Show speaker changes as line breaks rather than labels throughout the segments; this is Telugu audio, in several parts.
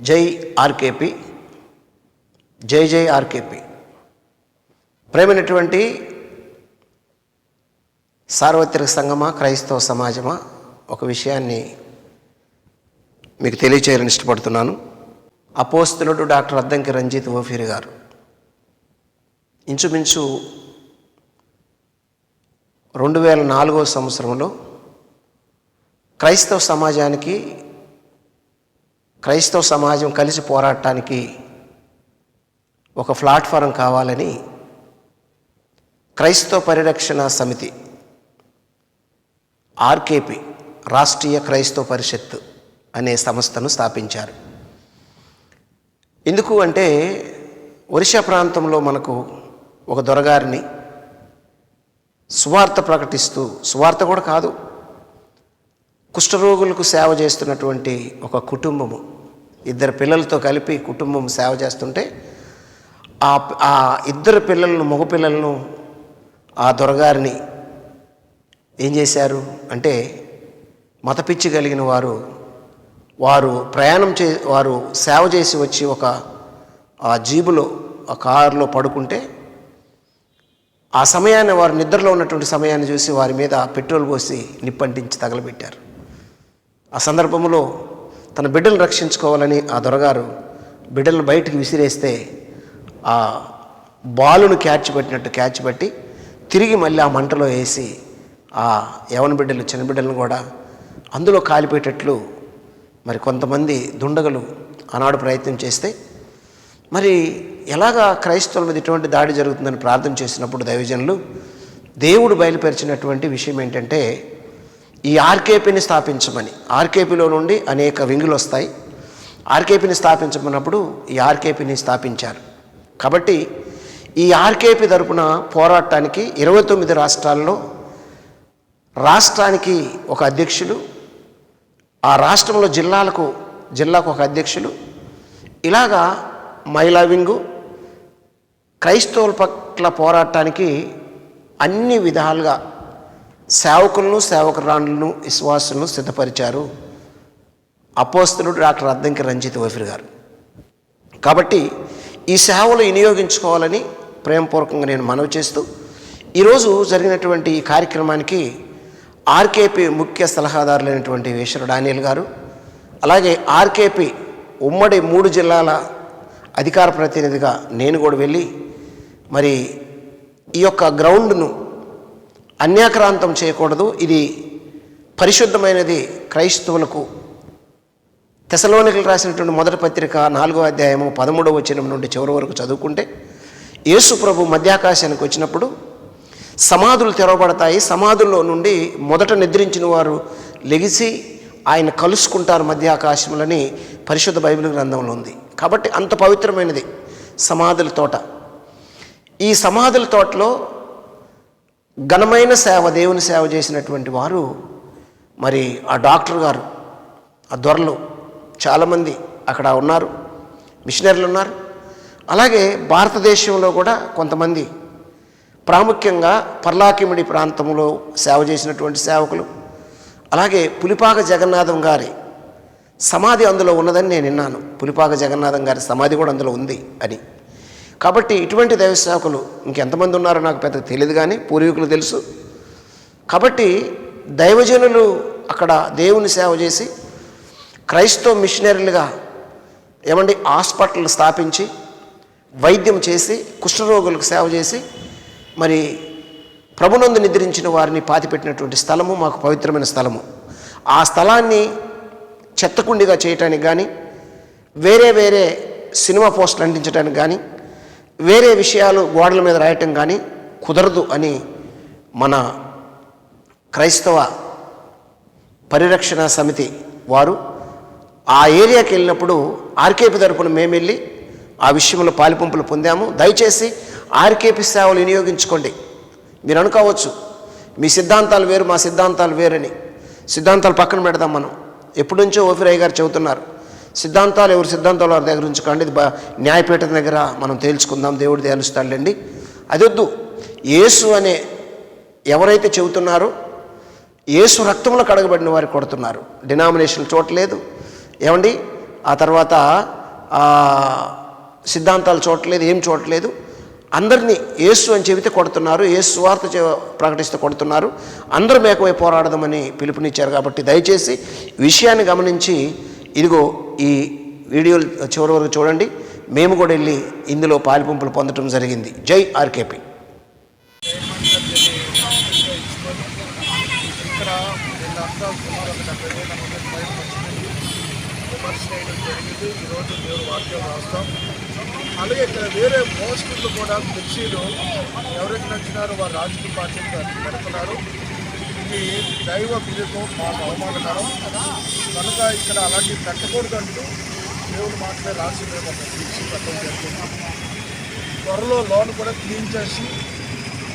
జై ఆర్కేపి జై జై ఆర్కేపి. ప్రేమైనటువంటి సార్వత్రిక సంఘమా క్రైస్తవ సమాజమా ఒక విషయాన్ని మీకు తెలియచేయాలని ఇష్టపడుతున్నాను. అపోస్తులుడు డాక్టర్ అద్దంకి రంజిత్ ఓఫీర్ గారు. ఇంచుమించు రెండు వేల నాలుగో సంవత్సరంలో క్రైస్తవ సమాజానికి క్రైస్తవ సమాజం కలిసి పోరాడటానికి ఒక ప్లాట్ఫారం కావాలని క్రైస్తవ పరిరక్షణ సమితి ఆర్కేపి రాష్ట్రీయ క్రైస్తవ పరిషత్ అనే సంస్థను స్థాపించారు. ఎందుకు అంటే ఒరిషా ప్రాంతంలో మనకు ఒక దొరగారిని సువార్త ప్రకటిస్తూ సువార్త కూడా కాదు కుష్ఠరోగులకు సేవ చేస్తున్నటువంటి ఒక కుటుంబము. ఇద్దరు పిల్లలతో కలిపి కుటుంబం సేవ చేస్తుంటే ఆ ఆ ఇద్దరు పిల్లలను మగపిల్లలను ఆ దొరగారిని ఏం చేశారు అంటే మతపిచ్చి కలిగిన వారు వారు ప్రయాణం చే వారు సేవ చేసి వచ్చి ఒక ఆ జీబులో ఆ కారులో పడుకుంటే ఆ సమయాన్ని వారు నిద్రలో ఉన్నటువంటి సమయాన్ని చూసి వారి మీద పెట్రోల్ పోసి నిప్పంటించి తగలబెట్టారు. ఆ సందర్భంలో తన బిడ్డలు రక్షించుకోవాలని ఆ దొరగారు బిడ్డలను బయటికి విసిరేస్తే ఆ బాలును క్యాచ్ పెట్టినట్టు క్యాచ్ పట్టి తిరిగి మళ్ళీ ఆ మంటలో వేసి ఆ యవన బిడ్డలు చిన్న బిడ్డలను కూడా అందులో కాలిపోయేటట్లు మరి కొంతమంది దుండగలు ఆనాడు ప్రయత్నం చేస్తే మరి ఎలాగా క్రైస్తవుల మీద ఇటువంటి దాడి జరుగుతుందని ప్రార్థన చేసినప్పుడు దైవజనులు దేవుడు బయలుపరిచినటువంటి విషయం ఏంటంటే ఈ ఆర్కేపీని స్థాపించమని. ఆర్కేపీలో నుండి అనేక వింగులు వస్తాయి. ఆర్కేపీని స్థాపించమన్నప్పుడు ఈ ఆర్కేపీని స్థాపించారు. కాబట్టి ఈ ఆర్కేపీ తరపున పోరాటానికి ఇరవై తొమ్మిది రాష్ట్రాల్లో రాష్ట్రానికి ఒక అధ్యక్షులు ఆ రాష్ట్రంలో జిల్లాలకు జిల్లాకు ఒక అధ్యక్షులు ఇలాగా మహిళా వింగు క్రైస్తవుల పట్ల పోరాటానికి అన్ని విధాలుగా సేవకులను సేవకురాండ్లను విశ్వాసులను సిద్ధపరిచారు. అపోస్తులుడు డాక్టర్ అద్దంకి రంజిత్ ఓఫిర్ గారు. కాబట్టి ఈ సేవలు వినియోగించుకోవాలని ప్రేమపూర్వకంగా నేను మనవి చేస్తూ ఈరోజు జరిగినటువంటి ఈ కార్యక్రమానికి ఆర్కేపీ ముఖ్య సలహాదారులైనటువంటి వేశ్వర డానియల్ గారు అలాగే ఆర్కేపీ ఉమ్మడి మూడు జిల్లాల అధికార ప్రతినిధిగా నేను కూడా వెళ్ళి మరి ఈ యొక్క గ్రౌండ్ను అన్యాక్రాంతం చేయకూడదు. ఇది పరిశుద్ధమైనది క్రైస్తవులకు. తెసలోనికలు రాసినటువంటి మొదటి పత్రిక నాలుగో అధ్యాయము పదమూడవ వచనం నుండి చివరి వరకు చదువుకుంటే యేసు ప్రభు మధ్యాకాశానికి వచ్చినప్పుడు సమాధులు తెరవబడతాయి. సమాధుల్లో నుండి మొదట నిద్రించిన వారు లెగిసి ఆయన కలుసుకుంటారు మధ్యాకాశములని పరిశుద్ధ బైబిల్ గ్రంథంలో ఉంది. కాబట్టి అంత పవిత్రమైనది సమాధుల తోట. ఈ సమాధుల తోటలో ఘనమైన సేవ దేవుని సేవ చేసినటువంటి వారు మరి ఆ డాక్టర్ గారు ఆ దొరలు చాలామంది అక్కడ ఉన్నారు మిషనరీలు ఉన్నారు. అలాగే భారతదేశంలో కూడా కొంతమంది ప్రాముఖ్యంగా పర్లాకిమిడి ప్రాంతంలో సేవ చేసినటువంటి సేవకులు అలాగే పులిపాక జగన్నాథం గారి సమాధి అందులో ఉన్నదని నేను విన్నాను. పులిపాక జగన్నాథం గారి సమాధి కూడా అందులో ఉంది అని. కాబట్టి ఇటువంటి దైవసేవకులు ఇంకెంతమంది ఉన్నారో నాకు పెద్ద తెలియదు కానీ పూర్వీకులు తెలుసు. కాబట్టి దైవజనులు అక్కడ దేవుని సేవ చేసి క్రైస్తవ మిషనరీలుగా ఏమండి హాస్పిటల్ స్థాపించి వైద్యం చేసి కుష్ఠరోగులకు సేవ చేసి మరి ప్రభునందు నిద్రించిన వారిని పాతిపెట్టినటువంటి స్థలము మాకు పవిత్రమైన స్థలము. ఆ స్థలాన్ని చెత్తకుండిగా చేయటానికి కానీ వేరే వేరే సినిమా పోస్టులు అంటించడానికి కానీ వేరే విషయాలు గోడల మీద రాయటం కానీ కుదరదు అని మన క్రైస్తవ పరిరక్షణ సమితి వారు ఆ ఏరియాకి వెళ్ళినప్పుడు ఆర్కేపీ తరపున మేము వెళ్ళి ఆ విషయంలో పాలిపంపులు పొందాము. దయచేసి ఆర్కేపీ సేవలు వినియోగించుకోండి. మీరు అనుకోవచ్చు మీ సిద్ధాంతాలు వేరు మా సిద్ధాంతాలు వేరని. సిద్ధాంతాలు పక్కన పెడదాం మనం. ఎప్పటి నుంచో ఓఫిరయ్య గారు చెబుతున్నారు సిద్ధాంతాలు ఎవరి సిద్ధాంతాలు వారి దగ్గర ఉంచుకోండి. ఇది న్యాయపీఠం దగ్గర మనం తేల్చుకుందాం. దేవుడు తేలుస్తాడులేండి అది వద్దు. యేసు అనే ఎవరైతే చెబుతున్నారో యేసు రక్తంలో కడగబడిన వారు కొడుతున్నారు. డినామినేషన్ చూడలేదు ఏమండి? ఆ తర్వాత సిద్ధాంతాలు చూడట్లేదు ఏం చూడట్లేదు అందరినీ యేసు అని చెబితే కొడుతున్నారు. యేసు సువార్త ప్రకటిస్తే కొడుతున్నారు. అందరూ మేకవై పోరాడదామని పిలుపునిచ్చారు కాబట్టి దయచేసి విషయాన్ని గమనించి ఇదిగో ఈ వీడియోలు చివరి వరకు చూడండి. మేము కూడా వెళ్ళి ఇందులో పాలిపంపులు పొందడం జరిగింది. జై ఆర్కేపీ.
ఈరోజు వాక్యం రాస్తాం అలాగే ఇక్కడ వేరే పోస్టులు కూడా కుర్చీలు ఎవరికి నచ్చినారో వారు రాజకీయ పార్టీ పెడుతున్నారు ఇది దైవ విధితో మాకు అవమానకరం. కనుక ఇక్కడ అలాంటి పెట్టకూడదంటూ దేవుడు మాటలే రాసి మేము ఒక పెట్టడం త్వరలో లోన్ కూడా క్లీన్ చేసి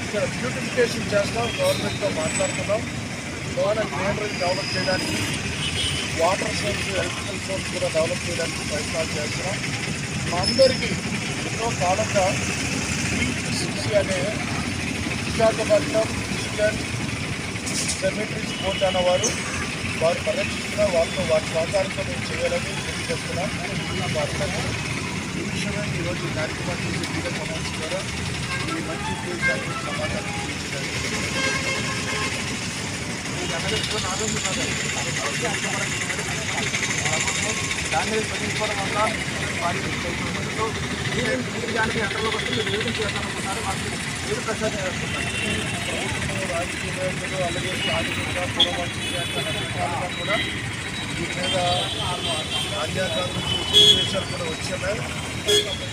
ఇక్కడ బ్యూటిఫికేషన్ చేస్తాం గవర్నమెంట్తో మాట్లాడుతున్నాం లోన్ గ్రీనరీ డెవలప్ చేయడానికి వాటర్ సోర్స్ ఎలక్ట్రికల్ సోర్స్ కూడా డెవలప్ చేయడానికి ప్రయత్నాలు చేస్తున్నాం. మా అందరికీ ఎన్నో కాలంగా సిసి అనే విశాఖపట్నం ఈస్టర్న్ సెమిటరీస్ బోర్డ్ అన్నవారు వారు పరిరక్షిస్తున్న వారితో వారి సహకారంతో మేము చేయాలని తెలియజేస్తున్నాం వారి ఈ విషయమే ఈరోజు ఈ కార్యక్రమాన్ని మీడియా సమావేశం ద్వారా ఈ మంచి ఉద్దేశాన్ని సమాధానం తెలియజేయాలి దాన్ని తగ్గించుకోవడం వల్ల వారి మీరు దానికి ఎంటర్లోకి వస్తే మీరు ఏం చేయాలనుకుంటున్నారు మాకు మీరు ప్రసాదం చేస్తున్నారు రాజకీయ నాయకులు అలాగే స్థానికంగా పురమంత్రులు కూడా దీని మీద రాజ్యాంగం ఉద్దేశాలు కూడా వచ్చాయి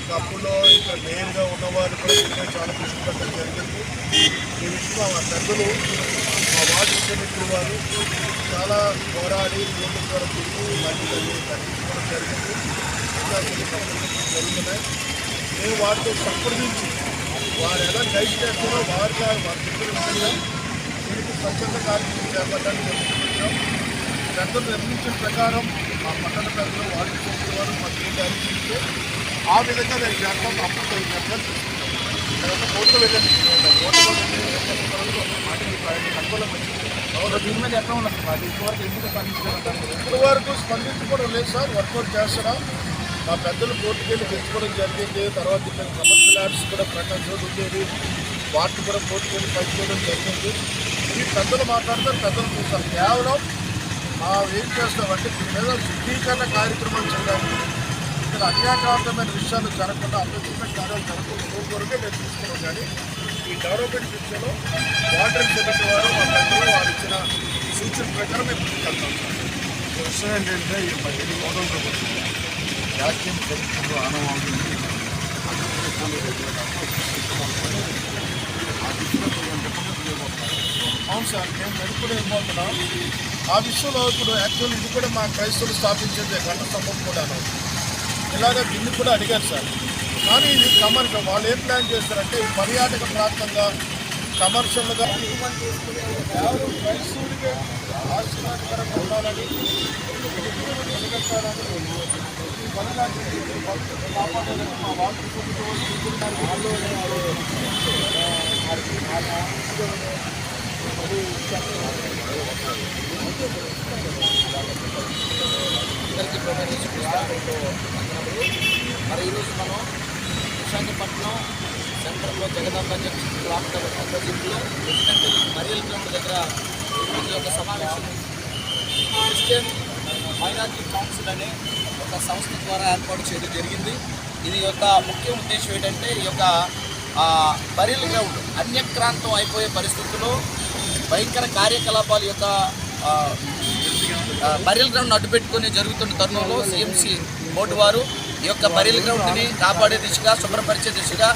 తప్పులో ఇక్కడ మెయిన్గా ఉన్నవారు కూడా దీని చాలా దృష్టి పెట్టడం జరిగింది ఈ విషయంలో మా పెద్దలు మా వార్డు ముఖ్యమంత్రి వారు చాలా పోరాడి కోర్టు ద్వారా తిరిగి మళ్ళీ దాన్ని తగ్గించుకోవడం జరిగింది ఇంకా కొన్ని సంప్రదింపులు జరుగుతున్నాయి మేము వారితో సంప్రదించి వారు ఎలా గైడ్ చేస్తారో వారు వారు విధంగా దీనికి స్వచ్ఛంద కార్యక్రమం చేపట్టడానికి చెప్తున్నాం పెద్దలు నిర్మించిన ప్రకారం ఆ పట్టణ పెద్దలు ముఖ్యమంత్రి వారు మా అనిపిస్తే ఆ విధంగా నేను చేస్తాం. అప్పుడు చెప్పాలి తర్వాత కోర్టు వెళ్ళండి కోర్టులో దీని మీద ఎట్లా ఉన్నది సార్? ఇంతవరకు ఎందుకు స్పందించడం ఇంతవరకు స్పందించుకోవడం లేదు సార్. వర్కౌట్ చేస్తున్నాం. మా పెద్దలు కోర్టుకెళ్ళి తెచ్చుకోవడం జరిగింది. తర్వాత ఇక్కడ కమర్షియల్ యాడ్స్ కూడా ప్రకటన చోటు ఉండేది వాటిని కూడా కోర్టుకెళ్ళి పంచుకోవడం జరిగింది. ఈ పెద్దలు మాట్లాడతారు పెద్దలు చూస్తారు. కేవలం మా ఏం చేస్తామంటే దీని మీద శుద్ధీకరణ కార్యక్రమాలు చేయడానికి ఇక్కడ అన్యాయకాంతమైన విషయాలు జరగకుండా అన్వేషణ కార్యాలు జరగకుండా కోర్టు వరకే నేను తీసుకున్నాం. కానీ ఈ డెవలప్మెంట్ విషయంలో వాటర్ సెక్రటరీ వారు మా పెద్దలు వారు ఇచ్చిన సూచన ప్రకారం మేము ముందుకెళ్తాం సార్ విషయం ఏంటంటే ఈ పదిహేను మోడల్ ప్రభుత్వం రాజ్యం చరిత్రలో ఆనవాళ్ళు అవును సార్ మేము మెరుపుడు ఏమవుతున్నాం ఆ విషయంలో ఇప్పుడు యాక్చువల్ ఇది కూడా మా క్రైస్తవులు స్థాపించేది గంట స్తంభం కూడాను. ఇలాగ దీన్ని కూడా అడిగారు సార్. కానీ ఇది కమర్షియల్ వాళ్ళు ఏం ప్లాన్ చేస్తారంటే పర్యాటక ప్రాంతంగా కమర్షియల్గా కేవలం క్రైస్తవుడికే ఆశీర్వాదకరంగా ఉండాలని నిలబెట్టాలని కాపాడాలని మా వాళ్ళు
అందరికీ ప్రవేశిస్తూ మరి ఈరోజు మనం విశాఖపట్నం సెంటర్లో జగదాంబ జంక్షన్ క్లాక్ అపోజిట్లో రెసిడెంటల్ మరియల్ గ్రౌండ్ దగ్గర ఈరోజు యొక్క సమావేశం క్రిస్టియన్ మైనార్టీ కౌన్సిల్ అనే ఒక సంస్థ ద్వారా ఏర్పాటు చేయడం జరిగింది. ఇది యొక్క ముఖ్య ఉద్దేశం ఏంటంటే ఈ యొక్క ఆ, బరిల్ గ్రౌండ్ అన్యక్రాంతం అయిపోయే పరిస్థితుల్లో భయంకర కార్యకలాపాల యొక్క ఆ, గ్రౌండ్ అడ్డుపెట్టుకుని జరుగుతున్న తరుణంలో సిఎంసి బోర్డు వారు ఈ యొక్క బరియల్ గ్రౌండ్ని కాపాడే దిశగా శుభ్రపరిచే దిశగా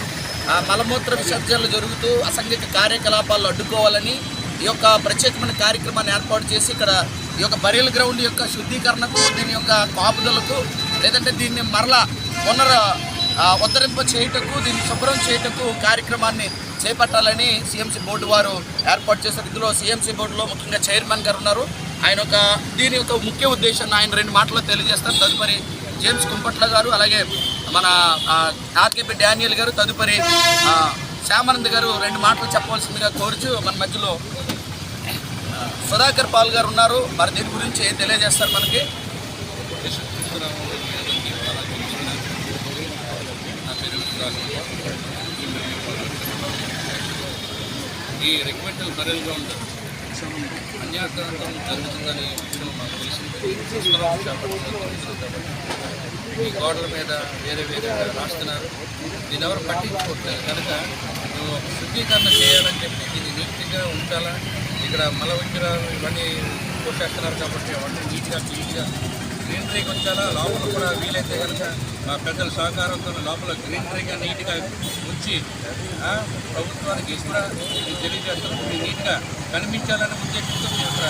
మలమూత్ర విసర్జనలు జరుగుతూ అసంఘిక కార్యకలాపాలు అడ్డుకోవాలని ఈ యొక్క ప్రత్యేకమైన కార్యక్రమాన్ని ఏర్పాటు చేసి ఇక్కడ ఈ యొక్క బరియల్ గ్రౌండ్ యొక్క శుద్ధీకరణకు దీని యొక్క కాపుదలకు లేదంటే దీన్ని మరలా పునర ఉద్ధరింప చేయుటకు దీన్ని శుభ్రం చేయుటకు కార్యక్రమాన్ని చేపట్టాలని సీఎంసీ బోర్డు వారు ఏర్పాటు చేశారు. ఇందులో సీఎంసీ బోర్డులో ముఖ్యంగా చైర్మన్ గారు ఉన్నారు. ఆయన ఒక దీని యొక్క ముఖ్య ఉద్దేశాన్ని ఆయన రెండు మాటల్లో తెలియజేస్తారు. తదుపరి జేమ్స్ కుంపట్ల గారు అలాగే మన ఆర్కేపీ డానియల్ గారు తదుపరి శ్యామానంద్ గారు రెండు మాటలు చెప్పవలసిందిగా కోరుచు మన మధ్యలో సుధాకర్ పాల్ గారు ఉన్నారు. మరి దీని గురించి ఏం తెలియజేస్తారు మనకి?
ఈ రిక్వెస్ట్ పర్యలుగా ఉంటుంది అన్యాక్రాంతం జరుగుతుందని విషయం మాకు తెలిసింది. ఈ గోడల మీద వేరే వేరే రాస్తున్నారు. దీని ఎవరు పట్టించుకోవట్లేదు. కనుక నువ్వు శుద్ధీకరణ చేయాలని చెప్పి దీన్ని నీట్గా ఉంచాలా? ఇక్కడ మల విగ్రహాలు ఇవన్నీ కొట్టేస్తున్నారు కాబట్టి అవన్నీ నీట్గా క్లీన్గా గ్రీనరీకి ఉంచాలా? లోపల కూడా వీలైతే కనుక మా పెద్దల సహకారంతో లోపల గ్రీనరీగా నీట్గా ఉంచి ప్రభుత్వానికి కూడా ఇది తెలియజేస్తున్నాం ఇది నీట్గా కనిపించాలనే ఉద్దేశంతో మీ యొక్క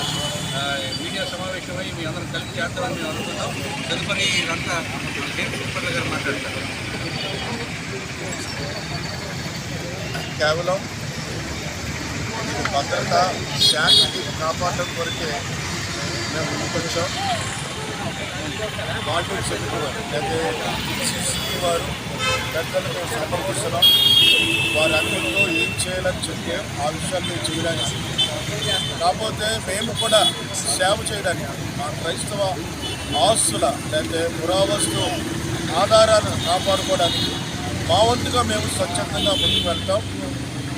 మీడియా సమావేశమై మీ అందరం కలిపి చేస్తామని మేము అనుకుంటాం తదుపరి ఇదంతా కేంద్ర గారు మాట్లాడతారు.
కేవలం భద్రత శాంతిని కాపాడడం కొరకే మేము ముందుకొచ్చాం వాటర్ సెక్రటరీ లేకపోతే వారు పెద్దలతో సమకూర్చడం వారందరితో ఏం చేయాలని చెప్పే ఆ విషయాన్ని చేయడానికి కాకపోతే మేము కూడా సేవ చేయడానికి మా క్రైస్తవ ఆస్తుల లేకపోతే పురావస్తు ఆధారాలను కాపాడుకోవడానికి మా వంతుగా మేము స్వచ్ఛందంగా ముందుకు వెళ్తాం.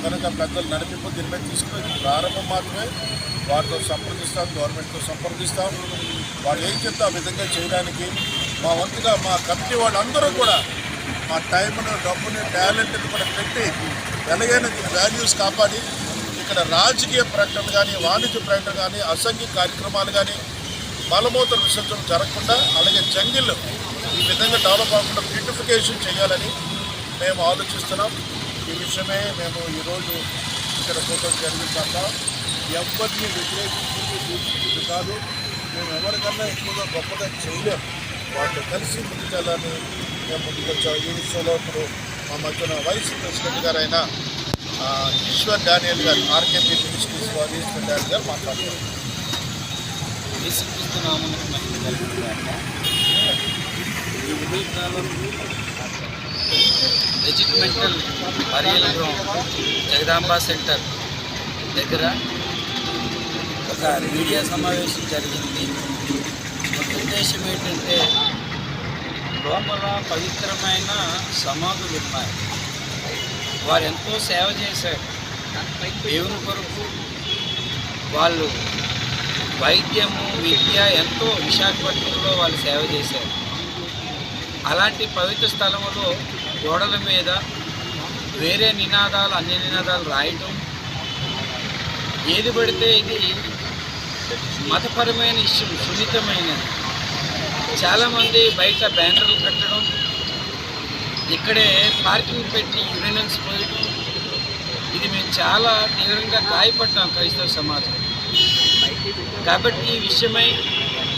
కనుక పెద్దలు నడిపింపు దీనిపై తీసుకుని ప్రారంభం మాత్రమే. వారితో సంప్రదిస్తాం గవర్నమెంట్తో సంప్రదిస్తాం. వాళ్ళు ఏం చెప్తే ఆ విధంగా చేయడానికి మా వంతుగా మా కమిటీ వాళ్ళందరూ కూడా మా టైంను డబ్బుని టాలెంట్ని కూడా పెట్టి ఎలాగైనా దీని వాల్యూస్ కాపాడి ఇక్కడ రాజకీయ ప్రకటన కానీ వాణిజ్య ప్రకటన కానీ అసంఘిక కార్యక్రమాలు కానీ మలమూత్ర విసర్జన జరగకుండా అలాగే జంగిల్ ఈ విధంగా డెవలప్ అవ్వకుండా బ్యూటిఫికేషన్ చేయాలని మేము ఆలోచిస్తున్నాం. ఈ విషయమే మేము ఈరోజు ఇక్కడ ఫోటోస్ జరిగిన ఎవరిని వ్యతిరేకించింది కాదు. మేము ఎవరికన్నా ఎక్కువగా గొప్పగా చేయలేము వాళ్ళు కలిసి ముందుకెళ్ళాలని మేము ముందుకొచ్చాం ఈ విషయంలో ఇప్పుడు మా మధ్యన వైస్ ప్రెసిడెంట్ గారైన Eshwar Daniel garu RKP ministries వారి ఈశ్వర్ డానియల్ గారు మాట్లాడుతున్నారు
రెజిమెంటల్ బరియల్ జగదాంబ సెంటర్ దగ్గర ఒక మీడియా సమావేశం జరిగింది. ఒక ఉద్దేశం ఏంటంటే లోపల పవిత్రమైన సమాధులు ఉన్నాయి. వారు ఎంతో సేవ చేశారు. దేవుని కొరకు వాళ్ళు వైద్యము విద్య ఎంతో విశాఖపట్నంలో వాళ్ళు సేవ చేశారు. అలాంటి పవిత్ర స్థలములో గోడల మీద వేరే నినాదాలు అన్ని నినాదాలు రాయటం ఏది పడితే ఇది మతపరమైన ఇష్యూ సున్నితమైనది. చాలామంది బయట బ్యానర్లు కట్టడం ఇక్కడే పార్కింగ్ పెట్టి యూరినల్స్ పోయడం ఇది మేము చాలా తీవ్రంగా గాయపడ్డాం క్రైస్తవ సమాజం. కాబట్టి ఈ విషయమై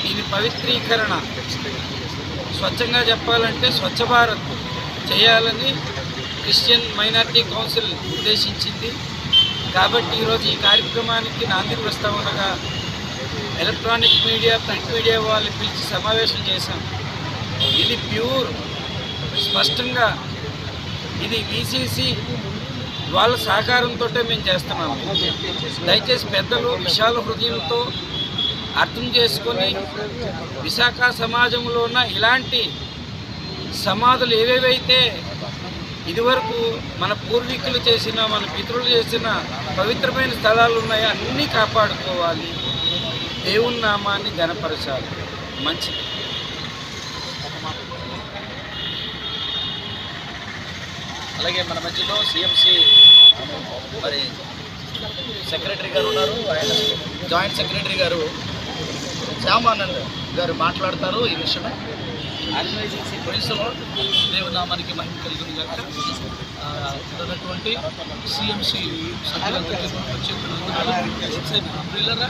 దీని పవిత్రీకరణ స్వచ్ఛంగా చెప్పాలంటే స్వచ్ఛ భారత్ చేయాలని క్రిస్టియన్ మైనారిటీ కౌన్సిల్ ఉద్దేశించింది. కాబట్టి ఈరోజు ఈ కార్యక్రమానికి నాంది ప్రస్తావనగా ఎలక్ట్రానిక్ మీడియా ప్రింట్ మీడియా వాళ్ళు పిలిచి సమావేశం చేశాం. ఇది ప్యూర్ స్పష్టంగా ఇది విసిసి వాళ్ళ సహకారంతో మేము చేస్తున్నాము దయచేసి పెద్దలు విశాల హృదయంతో అర్థం చేసుకొని విశాఖ సమాజంలో ఉన్న ఇలాంటి సమాధులు ఏవేవైతే ఇదివరకు మన పూర్వీకులు చేసిన మన పితరులు చేసిన పవిత్రమైన స్థలాలు ఉన్నాయో అన్నీ కాపాడుకోవాలి. దేవుని నామాన్ని గనపరచాలి మంచిది. అలాగే మన మధ్యలో సిఎంసి మరి సెక్రటరీ గారు ఉన్నారు. ఆయన జాయింట్ సెక్రటరీ గారు శ్యామానంద్ గారు మాట్లాడతారు ఈ విషయమే. ఆర్గనైజింగ్ పోలీసులో దేవునామానికి మహిమ కలిగిన గాక ఆ, ఇక్కడ ఉన్నటువంటి సిఎంసి సభ్యులందరికీ వచ్చే ప్రియులరా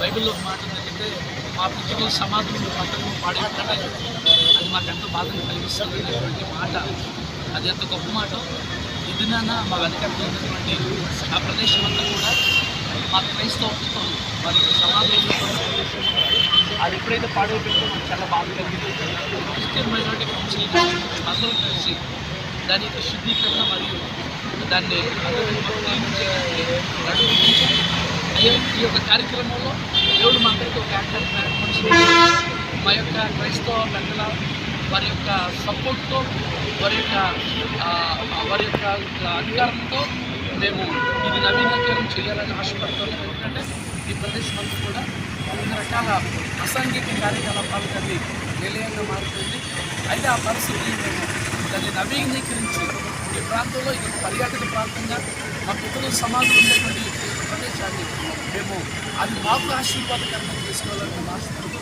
బైబిల్లో మాట ఏంటంటే మా పిల్లలు సమాధులు పట్టణం పాడేటంటే అది మాకు ఎంతో బాధను కలిగిస్తుంది అనేటువంటి మాట. అది ఎంత గొప్ప మాట. ఇది నాన్న మా వెనకట్లో ఉన్నటువంటి ఆ ప్రదేశం అంతా కూడా మా క్రైస్తవం మరి సమాధులు అది ఎప్పుడైతే పాడైపోయిందో మాకు చాలా బాధ కలిగింది క్రిస్టియన్ మైనారిటీ కౌన్సిల్ అందరూ కలిసి దాని యొక్క శుద్ధీకరణ మరియు దాన్ని ఈ యొక్క కార్యక్రమంలో దేవుడు మా అందరికీ ఒక యాక్టర్ మా యొక్క క్రైస్తవ పెద్దల
వారి యొక్క సపోర్ట్తో వారి యొక్క వారి యొక్క అధికారంతో మేము ఇది నవీకరణ చేయాలని ఆశపడుతున్నాం. ఎందుకంటే ఈ ప్రదేశం కూడా వివిధ రకాల అసాంఘిక కార్యకలాపాలకు అది నిలయంగా మారుతుంది. అయితే ఆ పరిస్థితి మేము దాన్ని నవీకరించి ఈ ప్రాంతంలో ఇది పర్యాటక ప్రాంతంగా మా పితృ సమాజం ఉండేటువంటి ప్రదేశాన్ని మేము అది మాకు ఆశీర్వాదకరంగా తీసుకోవాలని మేము ఆశపడుతూ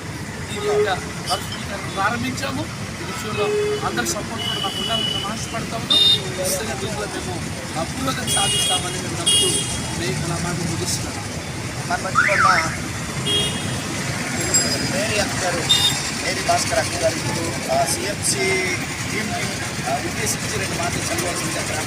దీని యొక్క పరిస్థితి ప్రారంభించాము. ఈ విషయంలో అందరి సపోర్ట్ కూడా మాకు ఉండాలని మేము ఆశపడతాము ఖచ్చితంగా మేము అప్పులుగా సాధిస్తామని మేము నమ్ముతూ మీకు నా మాట ముగిస్తున్నాను
మన మధ్యలో ఉన్న మేరీ అక్క గారు మేరీ భాస్కర్ అక్క గారు ఇప్పుడు సిఎంసి ఆ, ఉద్దేశించి రెండు మాటలు చదవాల్సింది అక్కడ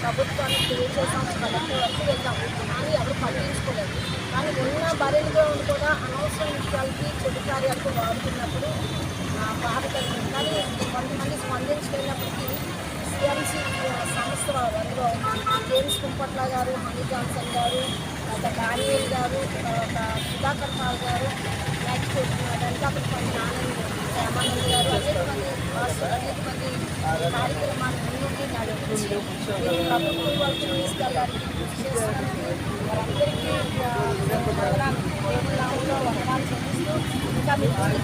ప్రభుత్వానికి తెలియజేసాం కలెక్టర్ వరకు వెళ్దాం. కానీ ఎవరు పట్టించుకోలేదు కానీ ఉన్న బరెల్ గ్రౌండ్ కూడా అనవసర విషయాలకి చెడు కార్యాలకు వాడుతున్నప్పుడు బాధ కలిగింది కానీ కొంతమంది స్పందించలేనప్పటికీ సిఎంసీ సంస్థ అందులో జేమ్స్ కుంపట్ల గారు హనీ జాన్సన్ గారు తర్వాత డానియల్ గారు తర్వాత సుధాకర్ పాల్ గారు నెక్స్ట్ వెంకటపతి ఆనంద్ రామానంద్ గారు అనేక మంది అనేక మంది కార్యక్రమాలు నడిపించి ప్రభుత్వం వారందరికీ నామంలో వందనాలు చెల్లిస్తూ ఇంకా మీ ఈ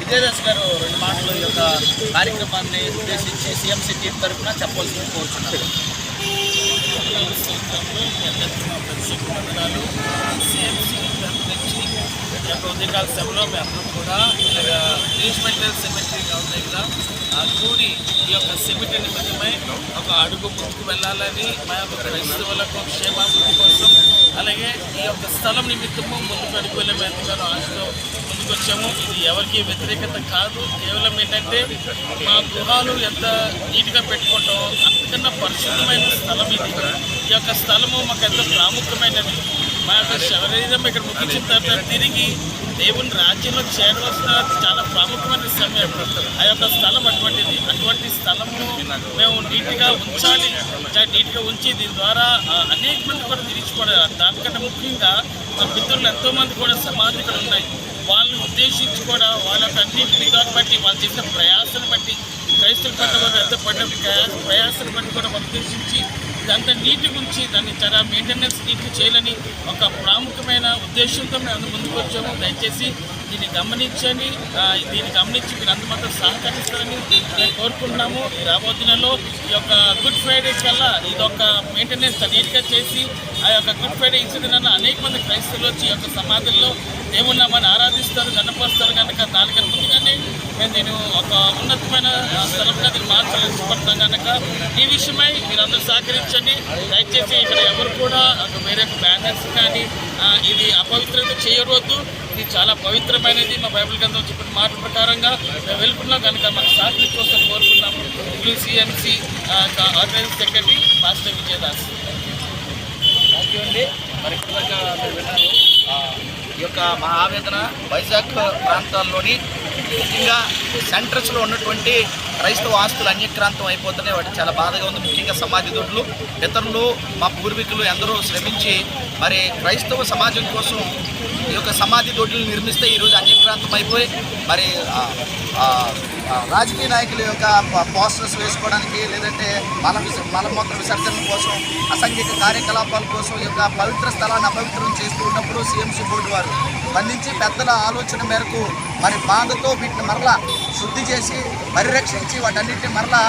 విజయదాస్ గారు రెండు మాటలు ఈ యొక్క కార్యక్రమాన్ని ఉద్దేశించి సీఎం సిటీ తరఫున చెప్పవలసింది కోరుచున్నారు
యొక్క ఉదయకాల సభలో మేము కూడా ఇలాగ గ్రీష్ మెటీరియల్ సెమిటరీ కదా ఆ, కూడి ఈ యొక్క సెమిటరీ నిమిత్తమై ఒక అడుగు ముందుకు వెళ్ళాలని మా యొక్క క్రైస్తవులకు క్షేమాభివృద్ధి కోసం అలాగే ఈ యొక్క స్థలం నిమిత్తము ముందుకు అడుగు వెళ్ళే ఎంతగానో ఆశతో తీసుకొచ్చాము. ఇది ఎవరికి వ్యతిరేకత కాదు. కేవలం ఏంటంటే మా గృహాలు ఎంత నీట్గా పెట్టుకుంటామో అంతకన్నా పరిశుద్ధమైన స్థలం ఇది. ఈ యొక్క స్థలము మాకు ఎంత ప్రాముఖ్యమైనది. మా యొక్క శరీరం ఇక్కడ ముగించిన తర్వాత తిరిగి దేవుని రాజ్యంలో చేరవలసిన చాలా ప్రాముఖ్యమైన సమయం. ఆ యొక్క స్థలం అటువంటిది. అటువంటి స్థలము మేము నీట్గా ఉంచాలి. నీట్గా ఉంచి దీని ద్వారా అనేక మంది కూడా నిరీక్షపడారు దానికంటే ముఖ్యంగా మిత్రులు ఎంతోమంది కూడా సమాధులు ఇక్కడ ఉన్నాయి. వాళ్ళని ఉద్దేశించి కూడా వాళ్ళ యొక్క అన్ని బట్టి వాళ్ళు చేసిన ప్రయాసను బట్టి క్రైస్తవ పట్ల వారు ఎంత పడిన ప్రయాస ప్రయాసను బట్టి కూడా వాళ్ళు ఉద్దేశించి ఇదంతా నీటి గురించి దాన్ని చాలా మెయింటెనెన్స్ నీట్గా చేయాలని ఒక ప్రాముఖ్యమైన ఉద్దేశంతో మేము ముందుకు వచ్చాము. దయచేసి దీన్ని గమనించండి. దీన్ని గమనించి మీరు అందుమాత్రం సహకరిస్తారని మేము కోరుకుంటున్నాము. ఈ రాబో దినాల్లో ఈ యొక్క గుడ్ ఫ్రైడే కల్లా ఇది ఒక మెయింటెనెన్స్ నీట్గా చేసి ఆ యొక్క గుడ్ ఫ్రైడే ఇన్సిడెంట్ అనేక మంది క్రైస్తవులు వచ్చి ఈ యొక్క సమాధుల్లో ఏమున్నామని ఆరాధిస్తారు గణపరుస్తారు కనుక దానికన్నా ముందుగానే మేము నేను ఒక ఉన్నతమైన స్థలంగా దీన్ని మార్చాలని ఇష్టపడతాం కనుక ఈ విషయమై మీరందరూ సహకరించండి. దయచేసి ఇక్కడ ఎవరు కూడా ఒక వేరే బ్యానర్స్ కానీ ఇది అపవిత్రత చేయవద్దు. ఇది చాలా పవిత్రమైనది. మా బైబిల్ గ్రంథం చెప్పిన మాట ప్రకారంగా మేము వెళ్తున్నాం. కనుక మాకు సహకరించవలసిన కోరుకున్నాము CMC organising secretary master Vijayadas.
Thank you అండి. మరి విన్నారు. ఈ యొక్క మా ఆవేదన వైజాగ్ ప్రాంతాల్లోని ముఖ్యంగా సెంటర్స్లో ఉన్నటువంటి క్రైస్తవ ఆస్తులు అన్యక్రాంతం అయిపోతున్నాయి. వాటి చాలా బాధగా ఉంది. ముఖ్యంగా సమాధి దొడ్లు. ఇతరులు మా పూర్వీకులు ఎందరో శ్రమించి మరి క్రైస్తవ సమాజం కోసం ఈ యొక్క సమాధి దొడ్లు నిర్మిస్తే ఈరోజు అన్యక్రాంతం అయిపోయి మరి రాజకీయ నాయకుల యొక్క పోస్టర్స్ వేసుకోవడానికి లేదంటే మల విస- మలమూత్ర విసర్జన కోసం అసంఘిక కార్యకలాపాల కోసం ఈ యొక్క పవిత్ర స్థలాన్ని అపవిత్రం చేస్తూ ఉన్నప్పుడు సీఎంసీ బోర్డు వారు స్పందించి పెద్దల ఆలోచన మేరకు మరి బాధతో వీటిని మరలా శుద్ధి చేసి పరిరక్షించి వాటన్నిటిని మరలా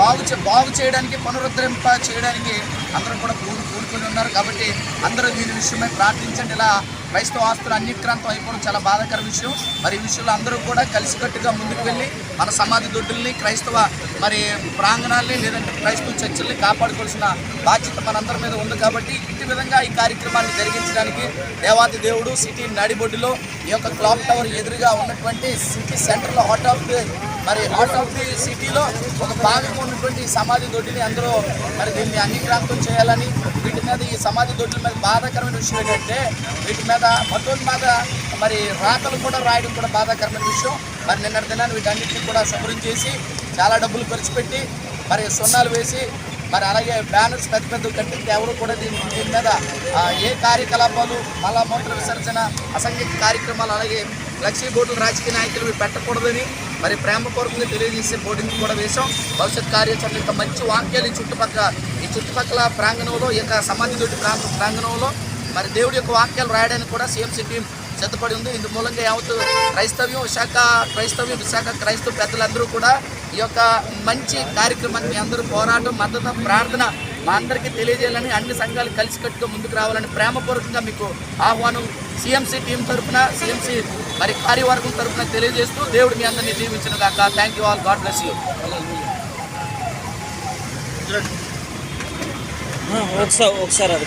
బాగు బాగు చేయడానికి పునరుద్ధరింప చేయడానికి అందరూ కూడా పూను కూడుకుని ఉన్నారు. కాబట్టి అందరూ దీని విషయమై ప్రార్థించండి. ఇలా క్రైస్తవ ఆస్తులు అన్నిక్రాంతం అయిపోవడం చాలా బాధాకర విషయం. మరి ఈ విషయంలో అందరూ కూడా కలిసికట్టుగా ముందుకు వెళ్ళి మన సమాధి దొడ్డుల్ని క్రైస్తవ మరి ప్రాంగణాల్ని లేదంటే క్రైస్తవ చర్చిల్ని కాపాడుకోవాల్సిన బాధ్యత మనందరి మీద ఉంది కాబట్టి ఇట్టి విధంగా ఈ కార్యక్రమాన్ని జరిగించడానికి దేవాది దేవుడు సిటీ నడిబొడ్డులో ఈ యొక్క క్లాక్ టవర్ ఎదురుగా ఉన్నటువంటి సిటీ సెంటర్లో హాట్ ఆఫ్ ది మరి హార్ట్ ఆఫ్ ది సిటీలో ఒక భాగంగా ఉన్నటువంటి సమాధి దొడ్డిని అందరూ మరి దీన్ని అంగీక్రాంతం చేయాలని వీటి మీద ఈ సమాధి దొడ్ల మీద బాధాకరమైన విషయం ఏంటంటే వీటి మీద మతోన్మాద మరి రాతలు కూడా రాయడం కూడా బాధాకరమైన విషయం. మరి నిన్నటి దినాన్ని వీటన్నిటిని కూడా శుభ్రం చేసి చాలా డబ్బులు ఖర్చు పెట్టి మరి సున్నాలు వేసి మరి అలాగే బ్యానర్స్ పెద్ద పెద్ద కట్టింది ఎవరు కూడా దీని దీని మీద ఏ కార్యకలాపాలు మలమూత్ర విసర్జన అసంఘిక కార్యక్రమాలు అలాగే లక్ష్మీ బోర్డులు రాజకీయ నాయకులు పెట్టకూడదని మరి ప్రేమపూర్వకంగా తెలియజేసే బోర్డుని కూడా వేశాం. భవిష్యత్ కార్యాచరణ ఇంకా మంచి వాక్యాలు ఈ చుట్టుపక్కల ఈ చుట్టుపక్కల ప్రాంగణంలో ఈ యొక్క సమాధి దొడ్డి ప్రాంగణంలో మరి దేవుడి యొక్క వాక్యాలు రాయడానికి కూడా సీఎం టీం సిద్ధపడి ఉంది. ఇందు మూలంగా యావత్తు క్రైస్తవ్యం విశాఖ క్రైస్తవ్యం విశాఖ క్రైస్తవ పెద్దలందరూ కూడా ఈ యొక్క మంచి కార్యక్రమాన్ని మీ అందరూ పోరాటం మద్దతు ప్రార్థన మా అందరికీ తెలియజేయాలని అన్ని సంఘాలు కలిసికట్టుగా ముందుకు రావాలని ప్రేమపూర్వకంగా మీకు ఆహ్వానం సీఎంసీ టీం తరఫున సీఎంసీ మరి కార్యవర్గం తరఫున తెలియజేస్తూ దేవుడు మీ అందరినీ దీవించిన కాక thank you all God bless you
ఒకసారి ఒకసారి అది